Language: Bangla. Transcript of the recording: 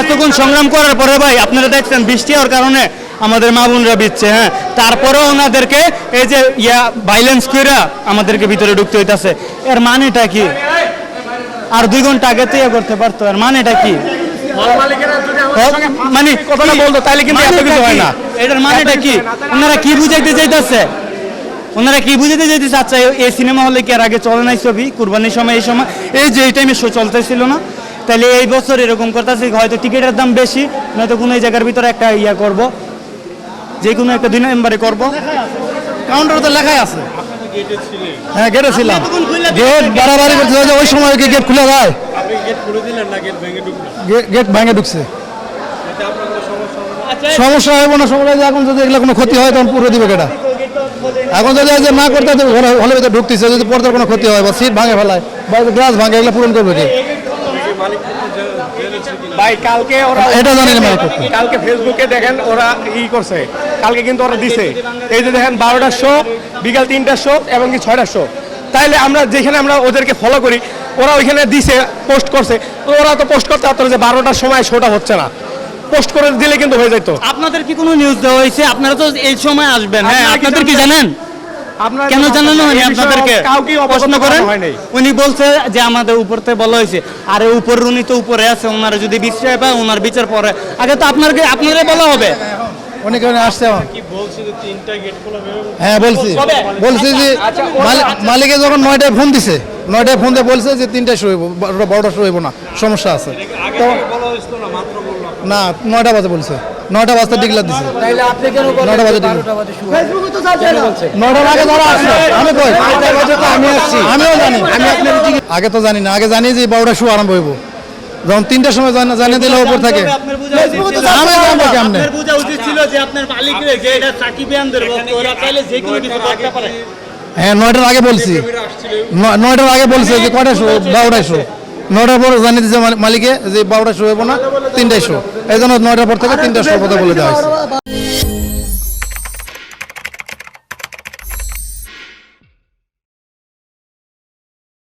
এতক্ষণ সংগ্রাম করার পরে ভাই আপনারা দেখছেন বৃষ্টি হওয়ার কারণে আমাদের মা বোনরা বিচ্ছে হ্যাঁ। তারপরেও ওনাদেরকে এই যে ইয়া ভাইলেন্স করে আমাদেরকে ভিতরে ঢুকতে হইতাছে। এর মানেটা কি? আর দুই ঘণ্টা আগে তো ইয়ে করতে পারতো এর মানেটা কি? মানে কথাটা বলতো তাইলে কিন্তু এত কিছু হয় না। এটার মানেটা কি? ওনারা কি বুঝাইতে চাইতেছে? ওনারা কি বুঝাতে আচ্ছা এই- এই সিনেমা হলে কি আর আগে চলে নাই ছবি? কুরবানির সময় এই সময় এই যে এই টাইমে শো চলতেছিল না? তাহলে এই বছর এরকম করতেছে হয়তো টিকিটের দাম বেশি নয়তো কোনো এই জায়গার ভিতরে একটা ইয়া করব। যে কোনো একটা দুই নম্বরে করব। কাউন্টার তো লেখাই আছে। হ্যাঁ গেটে ছিলাম। গেট বাড়াবাড়ি করতে ওই সময় কি গেট খুলে যায়? গেট ভেঙে ঢুকছে। সমস্যা হবে না? সমস্যা এখন যদি এগুলো কোনো ক্ষতি হয় তখন পুরো দিবে কেটা। এখন যদি যে না করতে তো হলে ভিতরে ঢুকতেছে যদি পর্দার কোনো ক্ষতি হয় বা সিট ভাঙে ফেলায় বা গ্লাস ভাঙে এগুলো পূরণ করবে কি? ভাই কালকে ওরা এটা জানি না মালিক। কালকে ফেসবুকে দেখেন ওরা ই করছে। কালকে কিন্তু ওরা দিছে। এই যে দেখেন বারোটার শো বিকাল তিনটার শো এবং কি ছয়টার শো। তাইলে আমরা যেখানে আমরা ওদেরকে ফলো করি ওরা ওইখানে দিছে পোস্ট করছে। তো ওরা তো পোস্ট করতে পারতো যে বারোটার সময় শোটা হচ্ছে না। পোস্ট করে দিলে কিন্তু হয়ে যেত আপনাদের কি কোনো নিউজ দেওয়া হয়েছে? আপনারা তো এই সময় আসবেন। হ্যাঁ আপনাদের কি জানেন? কেন জানানো হয়নি আপনাদেরকে? কাউকে প্রশ্ন করেন উনি বলছে যে আমাদের উপর থেকে বলা হয়েছে। আরে উপর উনি তো উপরে আছে ওনারা যদি বিচার পায় ওনার বিচার পরে। আগে তো আপনাকে আপনারা বলা হবে। অনেক আসছে হ্যাঁ বলছি। বলছি যে মালিক- মালিকে যখন নয়টায় ফোন দিছে নয়টায় ফোন দিয়ে বলছে যে তিনটায় শুয়ে বারোটা শুয়ে না সমস্যা আছে। তো না নয়টা বাজে বলছে। নয়টা বাজতে ডিগলার দিছে। নয়টা বাজে নয়টার আগে ধরা আসছে আমি কই? আমি আসছি। আমিও জানি আমি আপনার আগে তো জানি না আগে জানি যে বারোটা শু আরম্ভ হইব। যখন তিনটার সময় জানা- জানিয়ে দিলে উপর থাকে। আমি জানব কেমনে? আপনার বোঝা উচিত ছিল যে আপনার মালিকরে যে এটা সাকিবিয়ানদের ওরা চাইলে যে কোনো কিছু করতে পারে। হ্যাঁ নয়টার আগে বলছি। ন- নয়টার আগে বলছে যে কটা শো বারোটায় শো নয়টার পর জানিয়ে দিচ্ছে মালি- মালিকে যে বারোটায় শো হইব না তিনটায় শো এই জন্য নয়টার পর থেকে তিনটার সর্বদা বলে দেওয়া হয়েছে।